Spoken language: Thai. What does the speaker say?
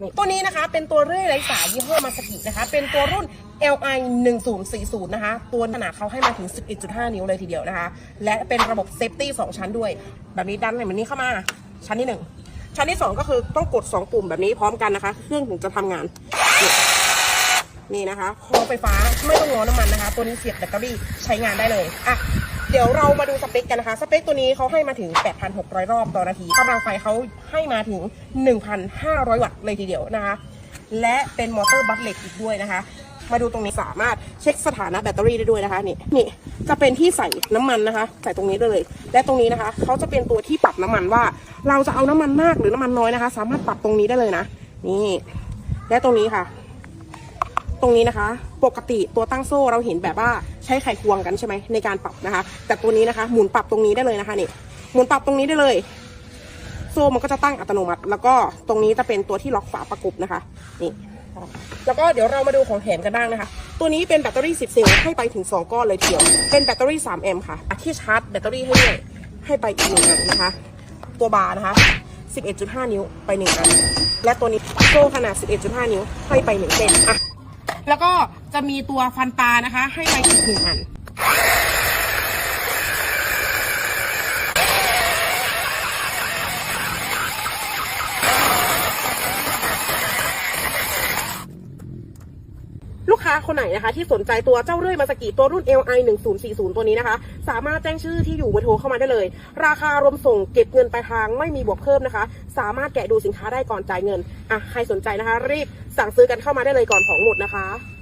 นี่ตัวนี้นะคะเป็นตัวเรื่อยไร้สายยี่ห้อมาสกินะคะ เป็นตัวรุ่น LI 1040นะคะ ตัวขนาดเขาให้มาถึง 11.5 นิ้วเลยทีเดียวนะคะ และเป็นระบบเซฟตี้2ชั้นด้วย แบบนี้ดันแบบนี้เข้ามา ชั้นที่ 1 ชั้นที่ 2 ก็คือต้องกด 2 ปุ่มแบบนี้พร้อมกันนะคะ เครื่องถึงจะทำงานนี่นี่นะคะคอไฟฟ้าไม่ต้องง้อน้ำมันนะคะ ตัวนี้เสียบแบตเตอรี่ใช้งานได้เลยอะ เดี๋ยวเรามาดูสเปคกันนะคะ สเปคตัวนี้เขาให้มาถึง 8,600 รอบต่อนาทีกำลังไฟเขาให้มาถึง 1,500 วัตต์เลยทีเดียวนะคะ และเป็นมอเตอร์บัตเหล็กอีกด้วยนะคะ มาดูตรงนี้สามารถเช็คสถานะแบตเตอรี่ได้ด้วยนะคะนี่นี่จะเป็นที่ใส่น้ำมันนะคะ ใส่ตรงนี้ได้เลย และตรงนี้นะคะเขาจะเป็นตัวที่ปรับน้ำมันว่า เราจะเอาน้ำมันมากหรือน้ำมันน้อยนะคะ สามารถปรับตรงนี้ได้เลยนะ นี่ และตรงนี้ค่ะ ตรงนี้นะคะ ปกติตัวตั้งโซ่เราเห็นแบบว่าใช้ไขควงกันใช่ไหมในการปรับนะคะ แต่ตัวนี้นะคะ หมุนปรับตรงนี้ได้เลยนะคะนี่หมุนปรับตรงนี้ได้เลย โซ่มันก็จะตั้งอัตโนมัติ แล้วก็ตรงนี้จะเป็นตัวที่ล็อกฝาประกบนะคะนี่แล้วก็เดี๋ยวเรามาดูของแถมกันบ้างนะคะ ตัวนี้เป็นแบตเตอรี่ 10เซลล์ให้ไปถึง 2 ก้อนเลยทีเดียว เป็นแบตเตอรี่ 3 แอมป์ค่ะที่ชาร์จแบตเตอรี่ให้ด้วยให้ไปอีกหนึ่งอันนะคะ ตัวบาร์นะคะ 11.5 นิ้วไป1อัน และตัวนี้โซ่ขนาด 11.5 นิ้วให้ไป1เส้นอะ แล้วก็จะมีตัวฟันปลานะคะ ให้ไปอีกหนึ่งอัน ค้าคนไหนนะคะ ที่สนใจตัวเจ้าเรื่อยมาสกิตัวรุ่น LI 1040 ตัวนี้นะคะ สามารถแจ้งชื่อที่อยู่เบอร์โทรเข้ามาได้เลย ราคารวมส่งเก็บเงินปลายทางไม่มีบวกเพิ่มนะคะ สามารถแกะดูสินค้าได้ก่อนจ่ายเงินอะใครสนใจนะคะ รีบสั่งซื้อกันเข้ามาได้เลยก่อนของหมดนะคะ